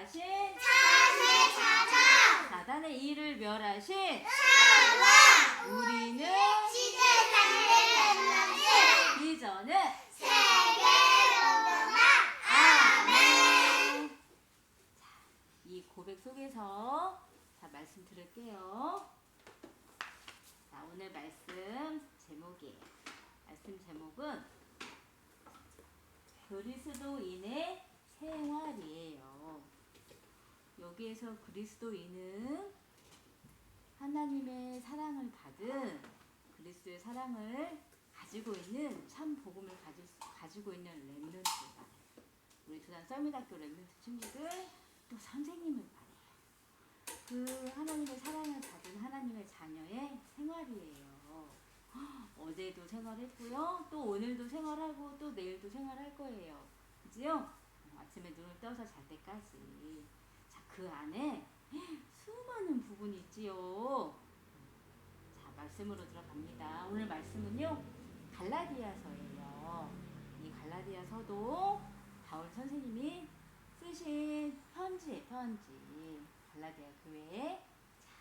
멸하신 자세 자자 사단의 일을 멸하신 하와 우리는 시대상을 만나는 비전은 세계 로고마 아멘 자, 이 고백 속에서 자 말씀 들을게요. 자 오늘 말씀 제목이에요. 말씀 제목은 그리스도인의 생활이에요. 여기에서 그리스도인은 하나님의 사랑을 받은 그리스도의 사랑을 가지고 있는 참 복음을 가지, 가지고 있는 렘넌트다. 우리 조단 썰미학교 렘넌트 친구들 또 선생님을 말해요. 그 하나님의 사랑을 받은 하나님의 자녀의 생활이에요. 어제도 생활했고요. 또 오늘도 생활하고 또 내일도 생활할 거예요. 그지요? 아침에 눈을 떠서 잘 때까지. 자, 그 안에 수많은 부분이 있지요. 자, 말씀으로 들어갑니다. 오늘 말씀은요, 갈라디아서예요. 이 갈라디아서도 바울 선생님이 쓰신 편지에 편지. 갈라디아 교회에. 자,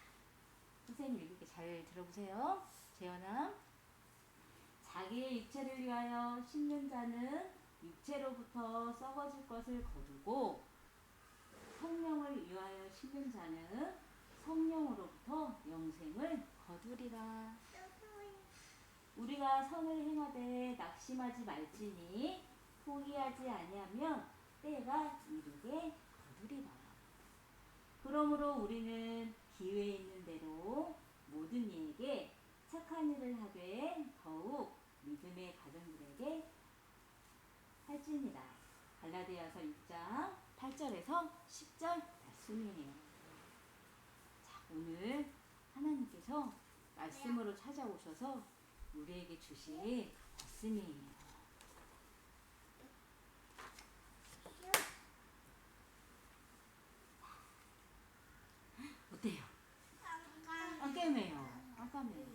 선생님 읽을게 잘 들어보세요. 재현아. 자기의 육체를 위하여 심는 자는 육체로부터 썩어질 것을 거두고 성령을 위하여 심는 자는 성령으로부터 영생을 거두리라. 우리가 선을 행하되 낙심하지 말지니 포기하지 아니하면 때가 이르게 거두리라. 그러므로 우리는 기회 있는 대로 모든 이에게 착한 일을 하되 더욱 믿음의 가정들에게 할지니라. 갈라디아서 6장 8절에서 10절 말씀이에요. 자, 오늘 하나님께서 말씀으로 찾아오셔서 우리에게 주신 말씀이에요. 어때요? 깜깜해요. 깜깜해요.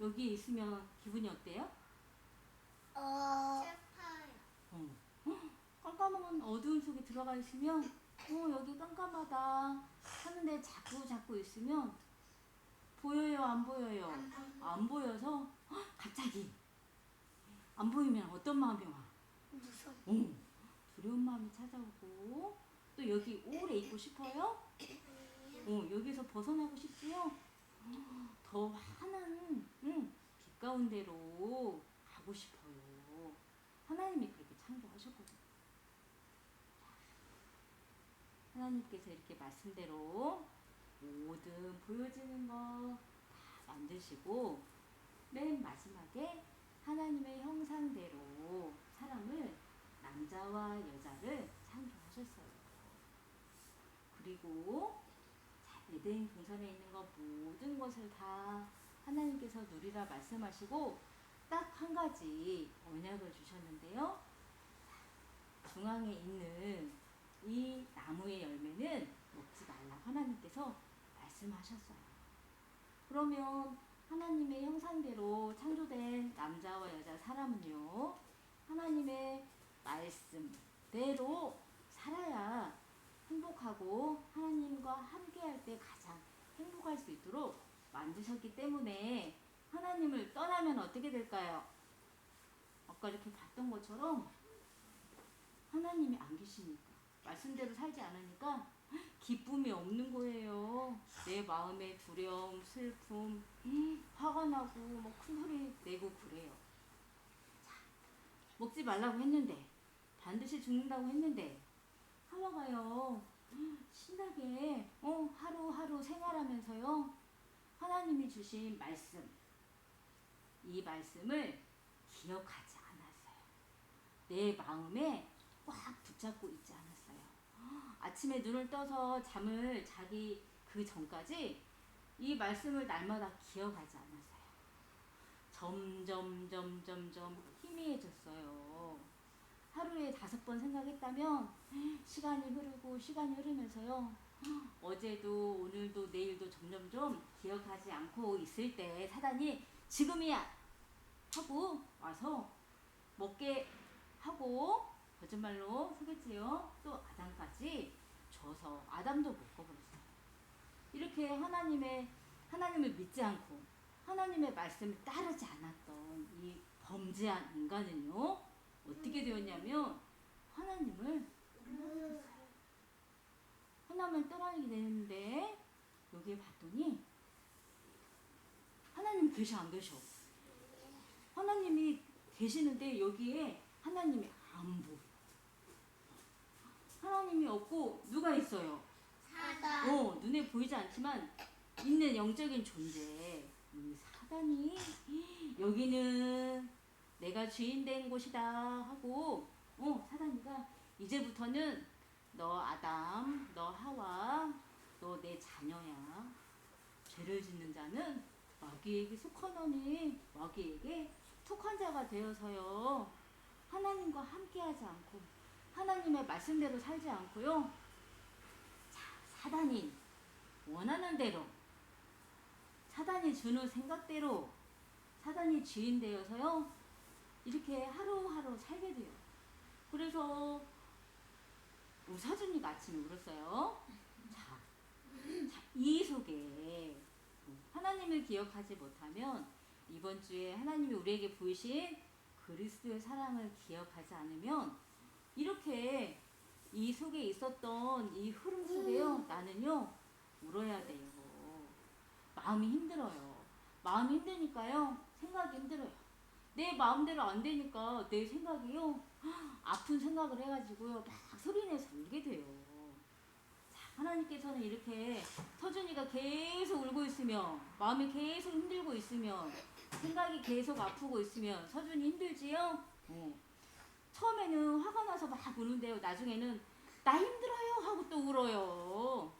여기 있으면 기분이 어때요? 어 어. 깜깜한 어두움 속에 들어가 있으면 어 여기 깜깜하다 하는데 자꾸 자꾸 있으면 보여요 안 보여요 안 보여서 헉, 갑자기 안 보이면 어떤 마음이 와? 무서워 어, 두려운 마음이 찾아오고 또 여기 오래 있고 싶어요? 어, 여기서 벗어나고 싶지요? 더 환한 응, 빛 가운데로 가고 싶어요. 하나님이 그렇게 창조하셨거든요. 하나님께서 이렇게 말씀대로 모든 보여지는 거 다 만드시고 맨 마지막에 하나님의 형상대로 사람을 남자와 여자를 창조하셨어요. 그리고 자, 에덴 동산에 있는 것 모든 것을 다 하나님께서 누리라 말씀하시고 딱 한 가지 언약을 주셨는데요. 중앙에 있는 이 나무의 열매는 먹지 말라 하나님께서 말씀하셨어요. 그러면 하나님의 형상대로 창조된 남자와 여자 사람은요, 하나님의 말씀대로 살아야 행복하고 하나님과 함께할 때 가장 행복할 수 있도록 만드셨기 때문에 하나님을 떠나면 어떻게 될까요? 아까 이렇게 봤던 것처럼 하나님이 안 계시니까 말씀대로 살지 않으니까 기쁨이 없는 거예요. 내 마음에 두려움, 슬픔, 음, 화가 나고 뭐 큰 소리 내고 그래요. 자, 먹지 말라고 했는데 반드시 죽는다고 했는데 하와가요 신나게 어, 하루하루 생활하면서요 하나님이 주신 말씀 이 말씀을 기억하지 않았어요. 내 마음에 꽉 붙잡고 않았어요. 아침에 눈을 떠서 잠을 자기 그 전까지 이 말씀을 날마다 기억하지 않았어요. 점점 점점 점 희미해졌어요. 하루에 다섯 번 생각했다면 시간이 흐르고 시간이 흐르면서요. 어제도 오늘도 내일도 점점 점 기억하지 않고 있을 때 사단이 지금이야 하고 와서 먹게 하고 거짓말로 속였지요. 또 아담까지 져서 아담도 먹어버렸어요. 이렇게 하나님의 하나님을 믿지 않고 하나님의 말씀을 따르지 않았던 이 범죄한 인간은요 어떻게 되었냐면 하나님을 하나님을 떠나게 되는데 여기에 봤더니 하나님 계셔 안 계셔? 하나님이 계시는데 여기에 하나님이 안 보여. 하나님이 없고 누가 있어요? 사단. 어, 눈에 보이지 않지만 있는 영적인 존재. 이 사단이 여기는 내가 주인 된 곳이다 하고 어, 사단이가 이제부터는 너 아담, 너 하와, 너 내 자녀야. 죄를 짓는 자는 마귀에게 속하노니 마귀에게 속한 자가 되어서요. 하나님과 함께하지 않고 하나님의 말씀대로 살지 않고요. 자, 사단이 원하는 대로 사단이 주는 생각대로 사단이 주인 되어서요. 이렇게 하루하루 살게 돼요. 그래서 우사준이가 아침에 울었어요. 자, 자, 이 속에 하나님을 기억하지 못하면 이번 주에 하나님이 우리에게 보이신 그리스도의 사랑을 기억하지 않으면 이렇게 이 속에 있었던 이 흐름 속에요. 나는요 울어야 돼요. 마음이 힘들어요. 마음이 힘드니까요 생각이 힘들어요. 내 마음대로 안 되니까 내 생각이요 아픈 생각을 해가지고요 막 소리내서 울게 돼요. 자, 하나님께서는 이렇게 서준이가 계속 울고 있으면 마음이 계속 힘들고 있으면 생각이 계속 아프고 있으면 서준이 힘들지요? 어. 처음에는 화가 나서 막 우는데요. 나중에는 나 힘들어요 하고 또 울어요.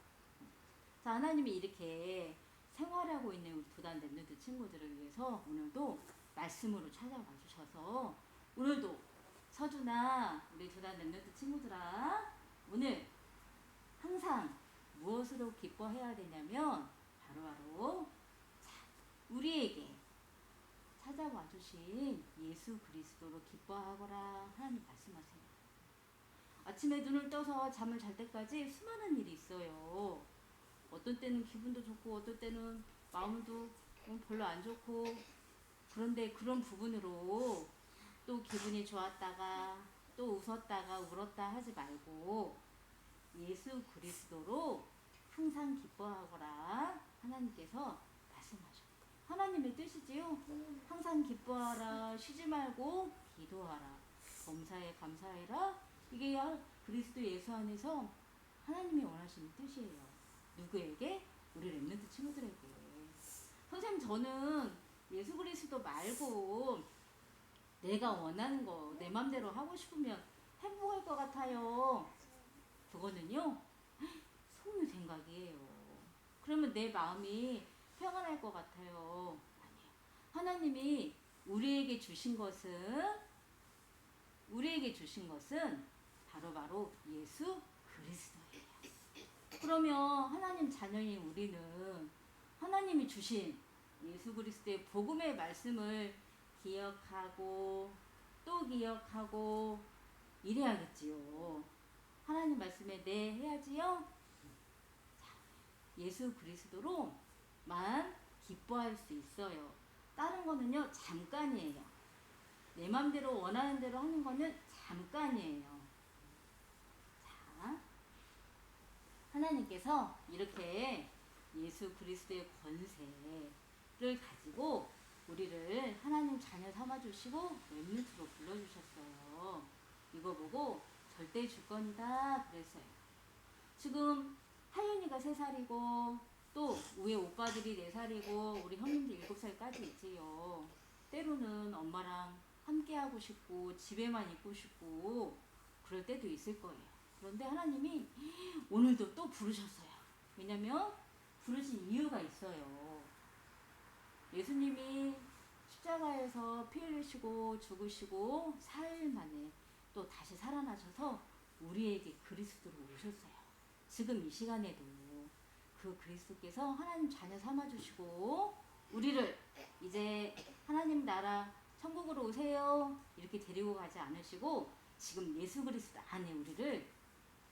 자 하나님이 이렇게 생활하고 있는 우리 두단 랩런트 친구들을 위해서 오늘도 말씀으로 찾아와 주셔서 오늘도 서준아 우리 두단 랩런트 친구들아 오늘 항상 무엇으로 기뻐해야 되냐면 바로바로 자, 우리에게 찾아와 주신 예수 그리스도로 기뻐하거라 하나님 말씀하세요. 아침에 눈을 떠서 잠을 잘 때까지 수많은 일이 있어요. 어떤 때는 기분도 좋고 어떤 때는 마음도 별로 안 좋고 그런데 그런 부분으로 또 기분이 좋았다가 또 웃었다가 울었다 하지 말고 예수 그리스도로 항상 기뻐하거라 하나님께서 하나님의 뜻이지요. 항상 기뻐하라 쉬지 말고 기도하라 범사에 감사해라 이게 그리스도 예수 안에서 하나님이 원하시는 뜻이에요. 누구에게? 우리 랩런트 친구들에게. 선생님 저는 예수 그리스도 말고 내가 원하는 거 내 맘대로 하고 싶으면 행복할 것 같아요. 그거는요 속는 생각이에요. 그러면 내 마음이 평안할 것 같아요. 아니에요. 하나님이 우리에게 주신 것은 우리에게 주신 것은 바로 바로 예수 그리스도예요. 그러면 하나님 자녀인 우리는 하나님이 주신 예수 그리스도의 복음의 말씀을 기억하고 또 기억하고 이래야겠지요. 하나님 말씀에 네 해야지요. 자, 예수 그리스도로 만 기뻐할 수 있어요. 다른 거는요 잠깐이에요. 내 맘대로 원하는 대로 하는 거는 잠깐이에요. 자, 하나님께서 이렇게 예수 그리스도의 권세를 가지고 우리를 하나님 자녀 삼아 주시고 렘넌트로 불러 주셨어요. 이거 보고 절대 주권이다 그랬어요. 지금 하윤이가 세 살이고 또 위에 오빠들이 네 살이고 우리 형님들 일곱 살까지 있지요. 때로는 엄마랑 함께 하고 싶고 집에만 있고 싶고 그럴 때도 있을 거예요. 그런데 하나님이 오늘도 또 부르셨어요. 왜냐면 부르신 이유가 있어요. 예수님이 십자가에서 피 흘리시고 죽으시고 사흘 만에 또 다시 살아나셔서 우리에게 그리스도로 오셨어요. 지금 이 시간에도 그 그리스도께서 하나님 자녀 삼아 주시고 우리를 이제 하나님 나라 천국으로 오세요 이렇게 데리고 가지 않으시고 지금 예수 그리스도 안에 우리를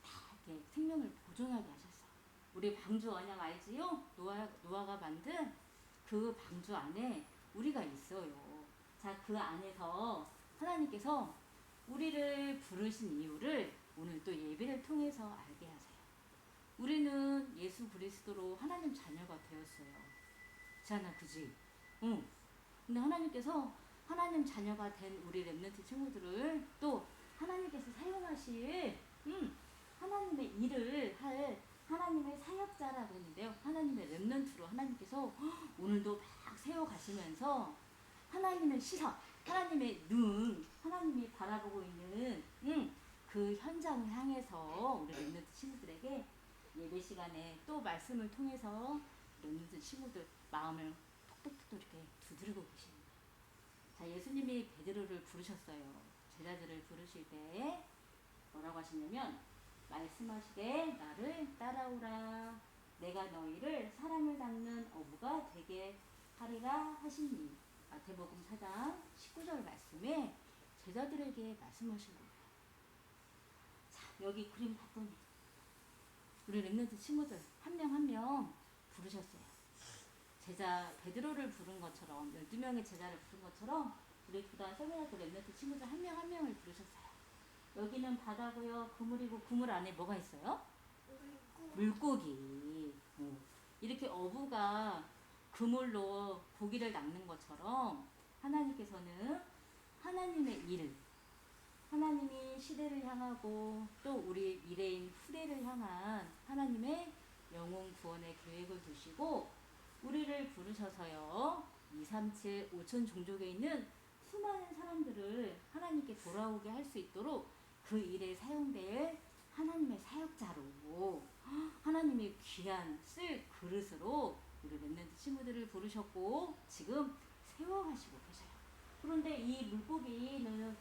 다 이렇게 생명을 보존하게 하셨어. 우리 방주 언약 알지요? 노아, 노아가 만든 그 방주 안에 우리가 있어요. 자, 그 안에서 하나님께서 우리를 부르신 이유를 오늘 또 예배를 통해서 알게 하세요. 우리는 예수 그리스도로 하나님 자녀가 되었어요. 잖아, 그지? 응. 근데 하나님께서 하나님 자녀가 된 우리 랩런트 친구들을 또 하나님께서 사용하실 음, 하나님의 일을 할 하나님의 사역자라고 했는데요. 하나님의 랩런트로 하나님께서 오늘도 막 세워 가시면서 하나님의 시선, 하나님의 눈, 하나님이 바라보고 있는 음, 그 현장을 향해서 우리 랩런트 친구들에게 예배 시간에 또 말씀을 통해서 랩런트 친구들 마음을 톡톡톡 이렇게 두드리고 계십니다. 자, 예수님이 베드로를 부르셨어요. 제자들을 부르실 때 뭐라고 하시냐면 말씀하시되 나를 따라오라. 내가 너희를 사람을 닦는 어부가 되게 하리라 하시니. 마태복음 4장 19절 말씀에 제자들에게 말씀하신 거예요. 자, 여기 그림 봤더니 우리 랩런트 친구들 한 명 한 명 부르셨어요. 제자 베드로를 부른 것처럼 12명의 제자를 부른 것처럼 우리 구단 서민학교 랩런트 친구들 한 명 한 명을 부르셨어요. 여기는 바다고요. 그물이고 그물 안에 뭐가 있어요? 물고기. 어. 이렇게 어부가 그물로 고기를 낚는 것처럼 하나님께서는 하나님의 일, 하나님이 시대를 향하고 또 우리 미래인 후대를 향한 하나님의 영혼 구원의 계획을 두시고 우리를 부르셔서요. 2, 3, 7, 5천 종족에 있는 수많은 사람들을 하나님께 돌아오게 할 수 있도록 그 일에 사용될 하나님의 사역자로 하나님의 귀한 쓸 그릇으로 우리 랩런트 친구들을 부르셨고 지금 세워가시고 계셔요. 그런데 이 물고기는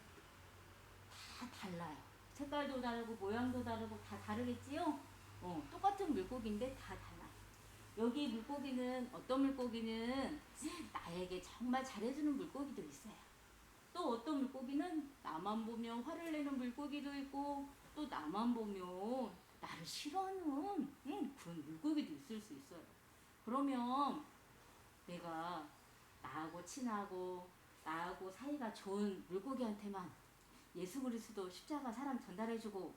다 달라요. 색깔도 다르고 모양도 다르고 다 다르겠지요? 어, 똑같은 물고기인데 다 달라요. 여기 물고기는 어떤 물고기는 나에게 정말 잘해주는 물고기도 있어요. 또 어떤 물고기는 나만 보면 화를 내는 물고기도 있고 또 나만 보면 나를 싫어하는 응, 그런 물고기도 있을 수 있어요. 그러면 내가 나하고 친하고 나하고 사이가 좋은 물고기한테만 예수 그리스도 십자가 사람 전달해주고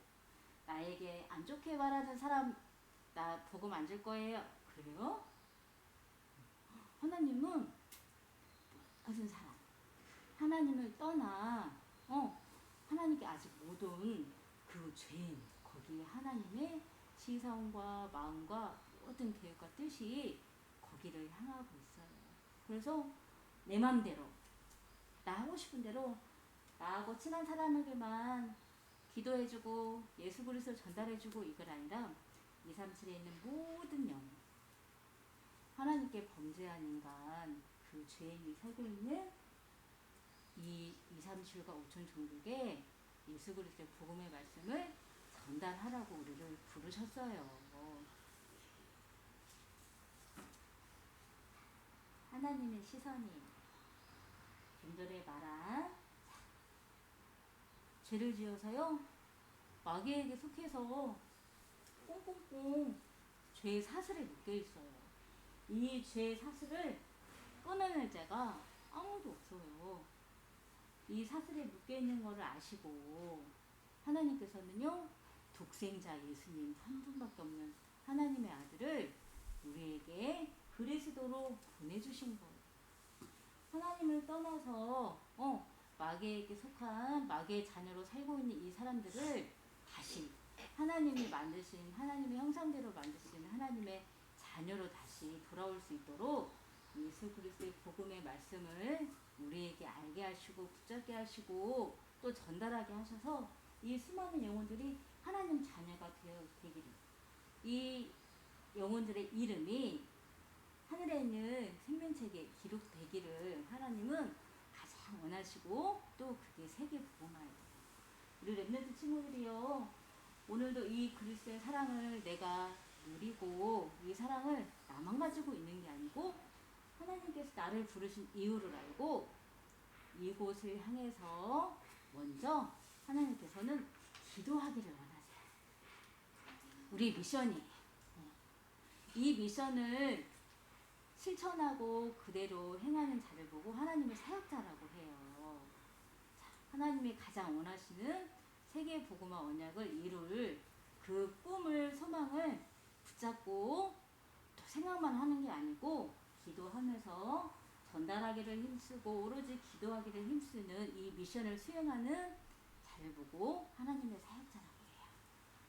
나에게 안 좋게 말하는 사람 나 복음 안 줄 거예요. 그래요? 하나님은 무슨 사람? 하나님을 떠나 어 하나님께 아직 못 온 그 죄인 거기에 하나님의 시선과 마음과 모든 계획과 뜻이 거기를 향하고 있어요. 그래서 내 맘대로 나 하고 싶은 대로 나하고 친한 사람에게만 기도해주고 예수 그리스도 전달해주고 이걸 아니라 2, 3, 7에 있는 모든 영 하나님께 범죄한 인간 그 죄인이 살고 있는 이 2, 3, 7과 5천 종족에 예수 그리스도의 복음의 말씀을 전달하라고 우리를 부르셨어요. 하나님의 시선이 좀 전에 말한 죄를 지어서요 마귀에게 속해서 꽁꽁꽁 죄의 사슬에 묶여 있어요. 이 죄의 사슬을 끊어낼 자가 아무도 없어요. 이 사슬에 묶여 있는 것을 아시고 하나님께서는요 독생자 예수님 한 분밖에 없는 하나님의 아들을 우리에게 그리스도로 보내주신 거예요. 하나님을 떠나서 어 마귀에게 속한 마귀의 자녀로 살고 있는 이 사람들을 다시 하나님이 만드신 하나님의 형상대로 만드신 하나님의 자녀로 다시 돌아올 수 있도록 예수 그리스도의 복음의 말씀을 우리에게 알게 하시고 붙잡게 하시고 또 전달하게 하셔서 이 수많은 영혼들이 하나님 자녀가 되어 되기를. 이 영혼들의 이름이 하늘에 있는 생명책에 기록되기를 하나님은 원하시고 또 그게 세계 복음화예요. 우리 랩런트 친구들이요. 오늘도 이 그리스도의 사랑을 내가 누리고 이 사랑을 나만 가지고 있는 게 아니고 하나님께서 나를 부르신 이유를 알고 이곳을 향해서 먼저 하나님께서는 기도하기를 원하세요. 우리 미션이에요. 어. 이 미션을 실천하고 그대로 행하는 자를 보고 하나님의 사역자라고 해요. 자, 하나님이 가장 원하시는 세계 복음화 언약을 이룰 그 꿈을 소망을 붙잡고 또 생각만 하는 게 아니고 기도하면서 전달하기를 힘쓰고 오로지 기도하기를 힘쓰는 이 미션을 수행하는 자를 보고 하나님의 사역자라고 해요.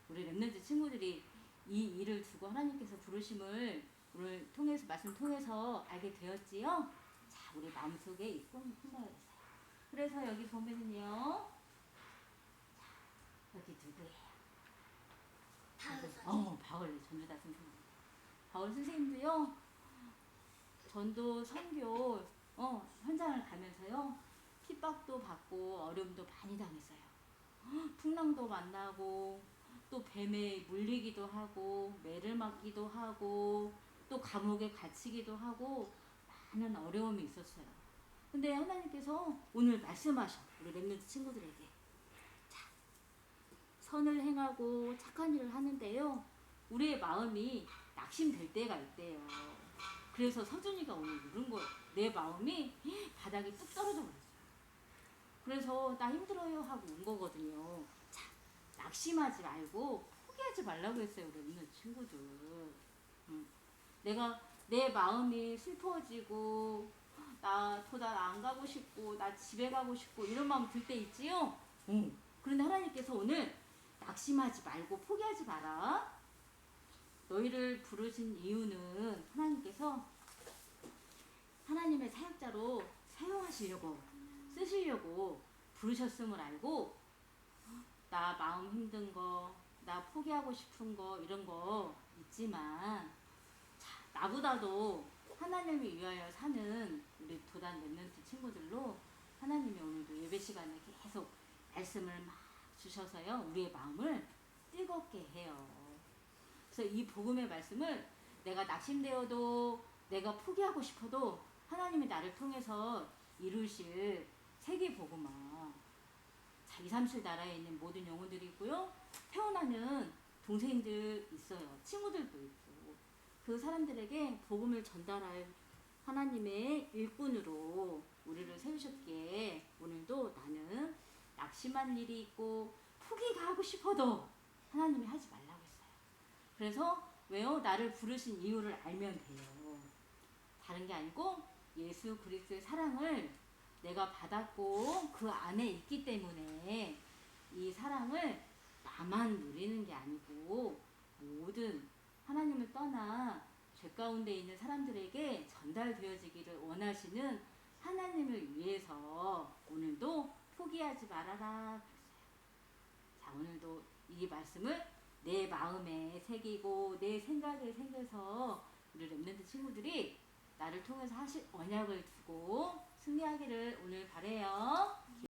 우리 랩런트 친구들이 이 일을 두고 하나님께서 부르심을 오늘 통해서 말씀 통해서 알게 되었지요. 자, 우리 마음속에 품어야 있어요. 그래서 여기 보면은요. 자, 여기 누구예요? 다음 어, 바울 전주다 선생님. 바울 선생님도요. 전도 선교 어, 현장을 가면서요. 핍박도 받고 어려움도 많이 당했어요. 헉, 풍랑도 만나고 또 뱀에 물리기도 하고 매를 맞기도 하고 또 감옥에 갇히기도 하고 많은 어려움이 있었어요. 근데 하나님께서 오늘 말씀하셔 우리 랩런트 친구들에게 자 선을 행하고 착한 일을 하는데요. 우리의 마음이 낙심될 때가 있대요. 그래서 서준이가 오늘 누른 거예요. 내 마음이 바닥에 뚝 떨어져 버렸어요. 그래서 나 힘들어요 하고 온 거거든요. 자, 낙심하지 말고 포기하지 말라고 했어요. 우리 있는 친구들. 음. 내가 내 마음이 슬퍼지고 나 도단 안 가고 싶고 나 집에 가고 싶고 이런 마음 들 때 있지요. 응. 그런데 하나님께서 오늘 낙심하지 말고 포기하지 마라. 너희를 부르신 이유는 하나님께서 하나님의 사역자로 사용하시려고 쓰시려고 부르셨음을 알고 나 마음 힘든 거, 나 포기하고 싶은 거 이런 거 있지만 자, 나보다도 하나님을 위하여 사는 우리 도단 랩런트 친구들로 하나님이 오늘도 예배 시간에 계속 말씀을 막 주셔서요 우리의 마음을 뜨겁게 해요. 그래서 이 복음의 말씀을 내가 낙심되어도 내가 포기하고 싶어도 하나님이 나를 통해서 이루실 세계 복음화. 자, 2, 3, 7 나라에 있는 모든 영혼들이 있고요. 태어나는 동생들 있어요. 친구들도 있고. 그 사람들에게 복음을 전달할 하나님의 일꾼으로 우리를 세우셨기에 오늘도 나는 낙심한 일이 있고 포기가 하고 싶어도 하나님이 하지 말라고 했어요. 그래서 왜요? 나를 부르신 이유를 알면 돼요. 다른 게 아니고 예수 그리스도의 사랑을 내가 받았고 그 안에 있기 때문에 이 사랑을 나만 누리는 게 아니고 모든 하나님을 떠나 죄 가운데 있는 사람들에게 전달되어지기를 원하시는 하나님을 위해서 오늘도 포기하지 말아라. 자 오늘도 이 말씀을 내 마음에 새기고 내 생각에 새겨서 우리 랩런트 친구들이 나를 통해서 하실 언약을 두고 승리하기를 오늘 바래요.